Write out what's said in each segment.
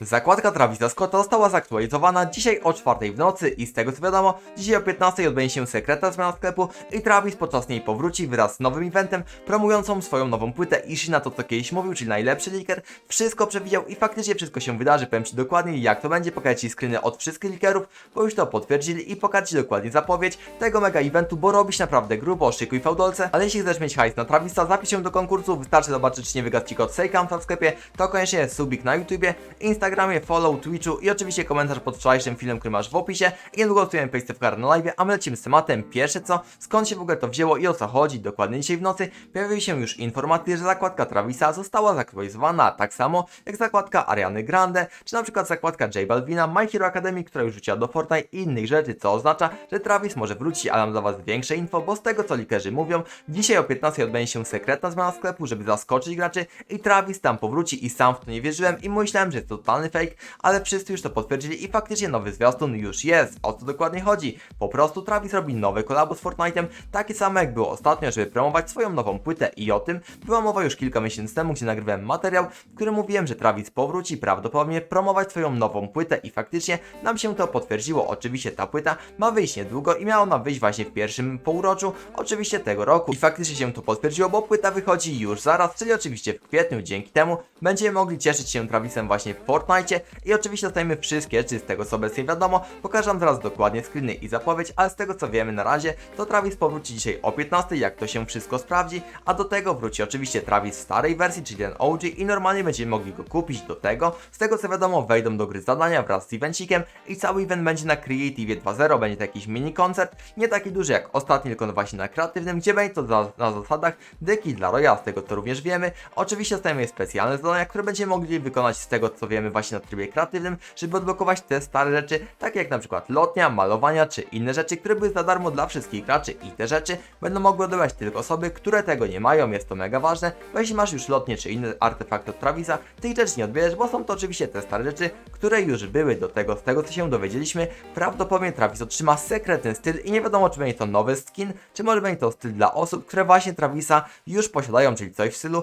Zakładka Travisa Scotta została zaktualizowana dzisiaj o 4 w nocy i z tego co wiadomo, dzisiaj o 15 odbędzie się sekretna zmiana sklepu i Travis podczas niej powróci wraz z nowym eventem promującą swoją nową płytę. Ishi na to co kiedyś mówił, czyli najlepszy leaker, wszystko przewidział i faktycznie wszystko się wydarzy, powiem Ci dokładnie jak to będzie, pokażę Ci screeny od wszystkich leakerów, bo już to potwierdzili i pokażę Ci dokładnie zapowiedź tego mega eventu, bo robisz naprawdę grubo, szykuj fałdolce, ale jeśli chcesz mieć hajs na Travisa, zapisz się do konkursu, wystarczy zobaczyć czy nie wygadł Ci kod Sejkamsa w sklepie, to koniecznie subik na YouTubie, Instagramie, follow, Twitchu i oczywiście komentarz pod wczorajszym filmem, który masz w opisie. I niedługo losujemy Face w na live, a my lecimy z tematem. Pierwsze co, skąd się w ogóle to wzięło i o co chodzi, dokładnie dzisiaj w nocy pojawiły się już informacje, że zakładka Travisa została zaktualizowana, tak samo jak zakładka Ariany Grande, czy na przykład zakładka J Balvina, My Hero Academy, która już wróciła do Fortnite i innych rzeczy, co oznacza, że Travis może wrócić, a mam dla Was większe info, bo z tego co likerzy mówią, dzisiaj o 15 odbędzie się sekretna zmiana sklepu, żeby zaskoczyć graczy i Travis tam powróci i sam w to nie wierzyłem i myślałem, że to totalny fake, ale wszyscy już to potwierdzili i faktycznie nowy zwiastun już jest. O co dokładnie chodzi? Po prostu Travis robi nowe kolabo z Fortnite'em, takie same jak było ostatnio, żeby promować swoją nową płytę i o tym była mowa już kilka miesięcy temu, gdzie nagrywałem materiał, w którym mówiłem, że Travis powróci prawdopodobnie promować swoją nową płytę i faktycznie nam się to potwierdziło. Oczywiście ta płyta ma wyjść niedługo i miała ona wyjść właśnie w pierwszym półroczu, oczywiście tego roku i faktycznie się to potwierdziło, bo płyta wychodzi już zaraz, czyli oczywiście w kwietniu, dzięki temu będziemy mogli cieszyć się Travisem właśnie w Fortnite i oczywiście dostajemy wszystkie, czy z tego co obecnie wiadomo, pokażę wam zaraz dokładnie screeny i zapowiedź, ale z tego co wiemy na razie, to Travis powróci dzisiaj o 15, jak to się wszystko sprawdzi, a do tego wróci oczywiście Travis w starej wersji, czyli ten OG i normalnie będziemy mogli go kupić do tego, z tego co wiadomo wejdą do gry zadania wraz z evencikiem i cały event będzie na Creative 2.0, będzie to jakiś mini koncert, nie taki duży jak ostatni, tylko właśnie na kreatywnym, gdzie będzie to za, na zasadach deki dla Roya, z tego co również wiemy, oczywiście dostajemy specjalne zadania, które będziemy mogli wykonać z tego co wiemy właśnie na trybie kreatywnym, żeby odblokować te stare rzeczy, takie jak na przykład lotnia, malowania czy inne rzeczy, które były za darmo dla wszystkich graczy. I te rzeczy będą mogły odebrać tylko osoby, które tego nie mają, jest to mega ważne, bo jeśli masz już lotnie czy inne artefakty od Travisa, tych rzeczy nie odbierzesz, bo są to oczywiście te stare rzeczy, które już były do tego, z tego co się dowiedzieliśmy, prawdopodobnie Travis otrzyma sekretny styl i nie wiadomo czy będzie to nowy skin, czy może będzie to styl dla osób, które właśnie Travisa już posiadają, czyli coś w stylu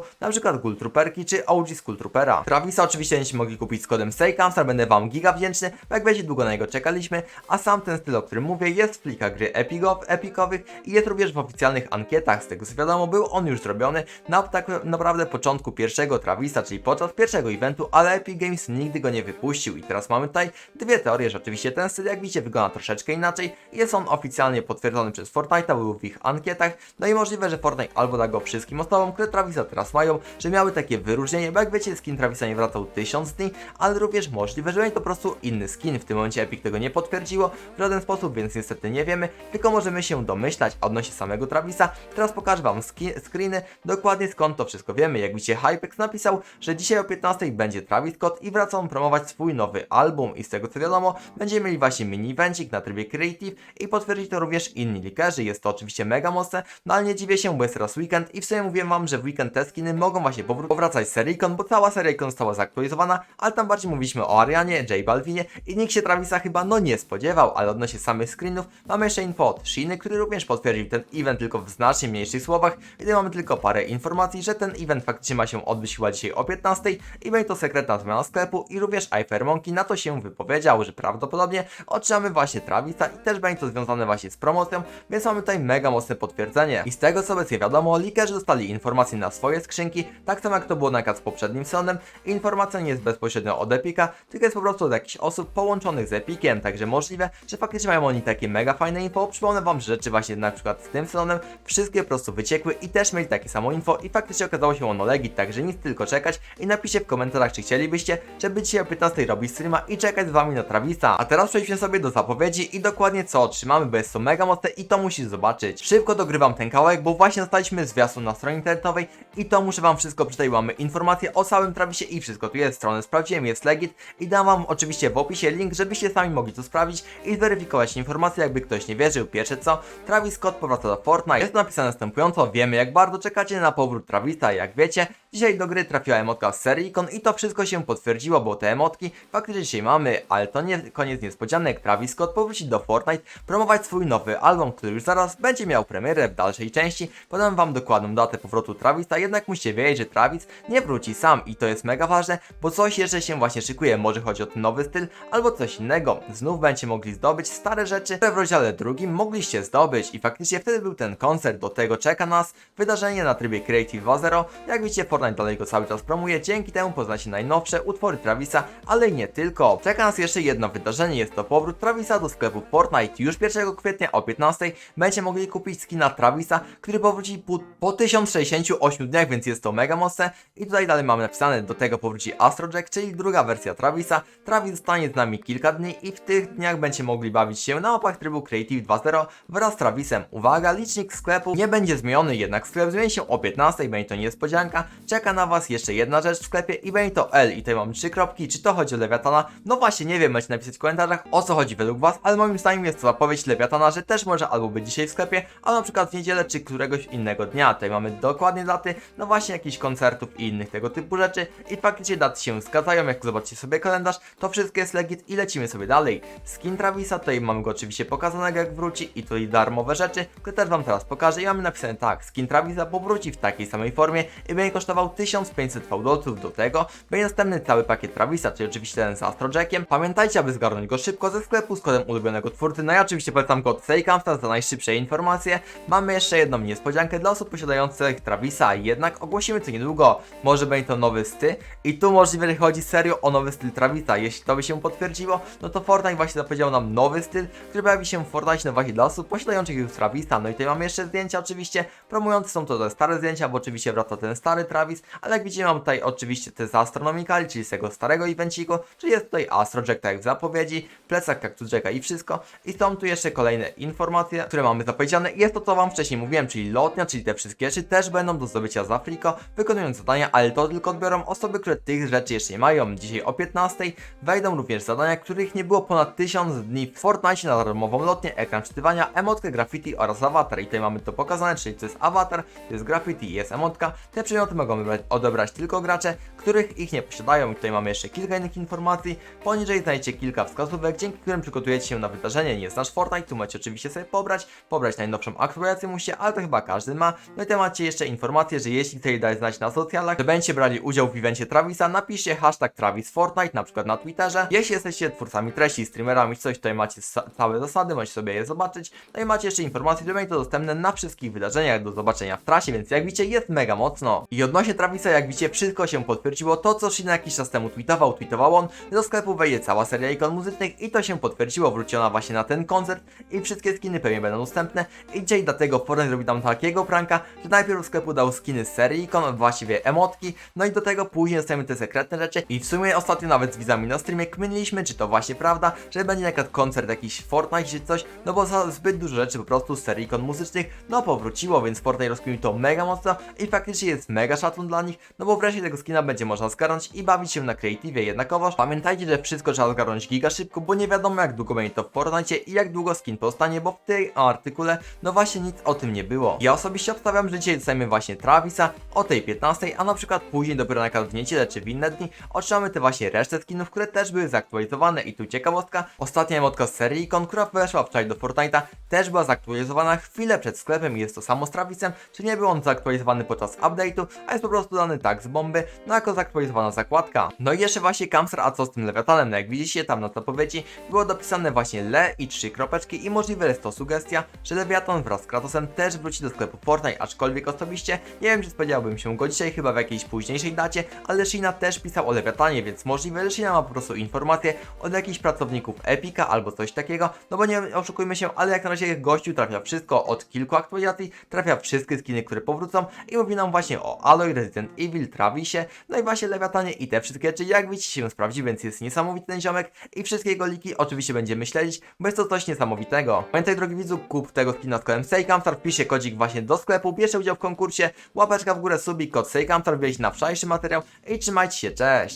Ghoul Trooperki czy OG Skull Troopera. Travisa oczywiście będziecie mogli kupić z kodem SEJKAMSTAR, będę Wam giga wdzięczny, bo jak będzie długo na niego czekaliśmy, a sam ten styl, o którym mówię, jest w plikach gry Epico, epikowych i jest również w oficjalnych ankietach, z tego co wiadomo, był on już zrobiony na tak naprawdę początku pierwszego Travisa, czyli podczas pierwszego eventu, ale Epic Games nigdy go nie wypuścił. I teraz mamy tutaj dwie teorie, że oczywiście ten styl, jak widzicie, wygląda troszeczkę inaczej, jest on oficjalnie potwierdzony przez Fortnite'a, był w ich ankietach, no i możliwe, że Fortnite albo da go wszystkim osobom, które Travisa teraz mają, że miały takie wyróżnienie, bo jak wiecie, skin Travisa nie wracał tysiąc dni, ale również możliwe, że będzie po prostu inny skin, w tym momencie Epic tego nie potwierdziło w żaden sposób, więc niestety nie wiemy, tylko możemy się domyślać odnośnie samego Travisa. Teraz pokażę Wam screeny, dokładnie skąd to wszystko wiemy. Jak widzicie, Hypex napisał, że dzisiaj o 15 będzie Travis Scott i wraca on promować swój nowy album i z tego co wiadomo, będziemy mieli właśnie mini evencik na trybie Creative i potwierdzić to również inni likerzy. Jest to oczywiście mega mocne, no ale nie dziwię się, bo jest teraz weekend i w sumie mówiłem Wam, że w weekend te skiny mogą właśnie powró- powracać z Sericon, bo cała Sericon została zaktualizowana, ale tam bardziej mówiliśmy o Arianie, J Balvinie i nikt się Travisa chyba no nie spodziewał, ale odnośnie samych screenów mamy jeszcze info od Shiny, który również potwierdził ten event tylko w znacznie mniejszych słowach, gdy mamy tylko parę informacji, że ten event faktycznie ma się odbyć chyba dzisiaj o 15 i będzie to sekretna zmiana sklepu i również iFair Monkey na to się wypowiedział, że prawdopodobnie otrzymamy właśnie Travisa i też będzie to związane właśnie z promocją, więc mamy tutaj mega mocne potwierdzenie. I z tego co obecnie wiadomo, likerzy dostali informacje na swoje skrzynki, tak samo jak to było nakaz z poprzednim sezonem. Informacja nie jest bezpośrednio od Epika, tylko jest po prostu od jakichś osób połączonych z Epikiem, także możliwe, że faktycznie mają oni takie mega fajne info. Przypomnę wam, że rzeczy właśnie na przykład z tym sezonem wszystkie po prostu wyciekły i też mieli takie samo info i faktycznie okazało się ono legit, także nic tylko czekać i napiszcie w komentarzach, czy chcielibyście, żeby dzisiaj o 15 robić streama i czekać z wami na Travisa. A teraz przejdźmy sobie do zapowiedzi i dokładnie co otrzymamy, bo jest to mega mocne i to musisz zobaczyć. Szybko dogrywam ten kawałek, bo właśnie dostaliśmy zwiastun na stronie internetowej i to muszę wam wszystko przeczytać, mamy informacje o całym Travisie i wszystko tu jest, stronę sprawdziłem, jest legit i dam wam oczywiście w opisie link, żebyście sami mogli to sprawdzić i zweryfikować informacje, jakby ktoś nie wierzył. Pierwsze co, Travis Scott powraca do Fortnite. Jest napisane następująco, wiemy jak bardzo czekacie na powrót Travisa, jak wiecie, dzisiaj do gry trafiła emotka z serii Icon i to wszystko się potwierdziło, bo te emotki faktycznie dzisiaj mamy, ale to nie koniec niespodzianek, Travis Scott powróci do Fortnite, promować swój nowy album, który już zaraz będzie miał premierę w dalszej części. Podam wam dokładną datę powrotu Travisa, jednak musicie wiedzieć, że Travis nie wróci sam i to jest mega ważne, bo coś jeszcze się właśnie szykuje, może chodzi o ten nowy styl, albo coś innego. Znów będziecie mogli zdobyć stare rzeczy, które w rozdziale drugim mogliście zdobyć i faktycznie wtedy był ten koncert, do tego czeka nas wydarzenie na trybie Creative 2.0. Jak widzicie, Fortnite dalej go cały czas promuje, dzięki temu poznacie najnowsze utwory Travisa, ale i nie tylko. Czeka nas jeszcze jedno wydarzenie, jest to powrót Travisa do sklepu Fortnite. Już 1 kwietnia o 15 będziecie mogli kupić skina Travisa, który powróci po, po 1068 dniach, więc jest to mega mocne. I tutaj dalej mamy napisane, do tego powróci Astrojack, czyli druga wersja Travisa. Travis zostanie z nami kilka dni i w tych dniach będziecie mogli bawić się na mapach trybu Creative 2.0 wraz z Travisem. Uwaga, licznik sklepu nie będzie zmieniony, jednak sklep zmieni się o 15, będzie to niespodzianka. Czeka na Was jeszcze jedna rzecz w sklepie i będzie to L i tutaj mam trzy kropki, czy to chodzi o Lewiatana? No właśnie, nie wiem, możecie napisać w komentarzach o co chodzi według Was, ale moim zdaniem jest to zapowiedź Lewiatana, że też może albo być dzisiaj w sklepie, a na przykład w niedzielę, czy któregoś innego dnia. Tutaj mamy dokładnie daty, no właśnie jakichś koncertów i innych tego typu rzeczy i faktycznie daty się zgadzają, jak zobaczycie sobie kalendarz, to wszystko jest legit i lecimy sobie dalej. Skin Travisa, tutaj mamy go oczywiście pokazanego jak wróci i tutaj darmowe rzeczy, które też Wam teraz pokażę i mamy napisane tak, skin Travisa powróci w takiej samej formie i będzie kosztował 1500 fałdolców do tego, będzie następny cały pakiet Travisa, czyli oczywiście ten z Astrojackiem. Pamiętajcie, aby zgarnąć go szybko ze sklepu z kodem ulubionego twórcy, no i oczywiście polecam kod SEJKAMSTAR za najszybsze informacje. Mamy jeszcze jedną niespodziankę dla osób posiadających Travisa, jednak ogłosimy co niedługo, może będzie to nowy styl i tu możliwe, że chodzi serio o nowy styl Travisa, jeśli to by się potwierdziło, no to Fortnite właśnie zapowiedział nam nowy styl, który pojawi się w Fortnite no właśnie dla osób posiadających już Travisa, no i tutaj mamy jeszcze zdjęcia oczywiście, promujące są to te stare zdjęcia, bo oczywiście wraca ten stary Travis, ale jak widzimy mam tutaj oczywiście te z Astronomicali, czyli z tego starego evenciku, czyli jest tutaj Astrojack, tak jak w zapowiedzi, plecak Cactus Jacka i wszystko. I są tu jeszcze kolejne informacje, które mamy zapowiedziane. Jest to co wam wcześniej mówiłem, czyli lotnia, czyli te wszystkie rzeczy też będą do zdobycia z Afriko, wykonując zadania, ale to tylko odbiorą osoby, które tych rzeczy jeszcze nie mają. Dzisiaj o 15 wejdą również zadania, których nie było ponad 1000 dni w Fortnite na darmową lotnię, ekran czytywania, emotkę, graffiti oraz awatar. I tutaj mamy to pokazane, czyli to jest awatar, to jest graffiti jest emotka. Te przedmioty mogą odebrać tylko gracze, których ich nie posiadają. I tutaj mamy jeszcze kilka innych informacji. Poniżej znajdziecie kilka wskazówek, dzięki którym przygotujecie się na wydarzenie. Nie znasz Fortnite, tu macie oczywiście sobie pobrać, pobrać najnowszą aktualizację musicie, ale to chyba każdy ma. No i tutaj macie jeszcze informację, że jeśli chcecie dać znać na socjalach, że będziecie brali udział w evencie Travisa, napiszcie hashtag Travis Fortnite, na przykład na Twitterze. Jeśli jesteście twórcami treści, streamerami, coś, tutaj macie całe zasady, możecie sobie je zobaczyć. No i macie jeszcze informacje, będzie to dostępne na wszystkich wydarzeniach do zobaczenia w trasie, więc jak widzicie jest mega mocno. I odnośnie Travisa, jak widzicie, wszystko się potwierdziło. To, co Shina jakiś czas temu tweetował, tweetował on, do sklepu wejdzie cała seria ikon muzycznych i to się potwierdziło. Wróciła właśnie na ten koncert i wszystkie skiny pewnie będą dostępne. I dzisiaj dlatego Fortnite zrobił tam takiego pranka, że najpierw w sklepu dał skiny z serii ikon, właściwie emotki, no i do tego później dostajemy te sekretne rzeczy. I w sumie ostatnio nawet z widzami na streamie kmyniliśmy, czy to właśnie prawda, że będzie na przykład koncert jakiś Fortnite czy coś, no bo za zbyt dużo rzeczy po prostu z serii ikon muzycznych, no powróciło, więc Fortnite rozkminił to mega mocno i faktycznie jest mega szacun dla nich, no bo wreszcie tego skina będzie można zgarnąć i bawić się na Creative jednakowoż. Pamiętajcie, że wszystko trzeba zgarnąć giga szybko, bo nie wiadomo jak długo będzie to w Fortnite i jak długo skin powstanie, bo w tej artykule no właśnie nic o tym nie było. Ja osobiście obstawiam, że dzisiaj dostajemy właśnie Travisa o tej 15, a na przykład później dopiero na przykład w niedzielę czy w inne dni otrzymamy te właśnie resztę skinów, które też były zaktualizowane. I tu ciekawostka, ostatnia emotka z serii ikon, która weszła wczoraj do Fortnite'a, też była zaktualizowana chwilę przed sklepem. Jest to samo z Travisem, czy nie był on zaktualizowany podczas update'u, a jest po prostu dany tak z bomby, no jako zaktualizowana zakładka. No i jeszcze właśnie Kamster, a co z tym Leviathanem, no jak widzicie tam na zapowiedzi było dopisane właśnie Le i trzy kropeczki i możliwe jest to sugestia, że Leviathan wraz z Kratosem też wróci do sklepu Fortnite, aczkolwiek osobiście nie wiem czy spodziewałbym się go dzisiaj, chyba w jakiejś późniejszej dacie, ale Shina też pisał o Leviathanie, więc możliwe, że Shina ma po prostu informacje od jakichś pracowników Epica albo coś takiego, no bo nie oszukujmy się, ale jak na razie gościu trafia wszystko od kilku aktualizacji, trafia wszystkie skiny, które powrócą i mówi nam właśnie o Aloy, Resident Evil, Travisie, no i właśnie Leviathanie i te wszystkie rzeczy, jak widzicie się sprawdzi, więc jest niesamowity ten ziomek i wszystkie jego liki oczywiście będziemy śledzić, bo jest to coś niesamowitego. Pamiętaj drogi widzu, kup tego skina z kodem SEJKAMSTAR, wpiszcie kodzik właśnie do sklepu, bierze udział w konkursie, łapeczka w górę, subik, kod SEJKAMSTAR, wejść na wczorajszy materiał i trzymajcie się, cześć!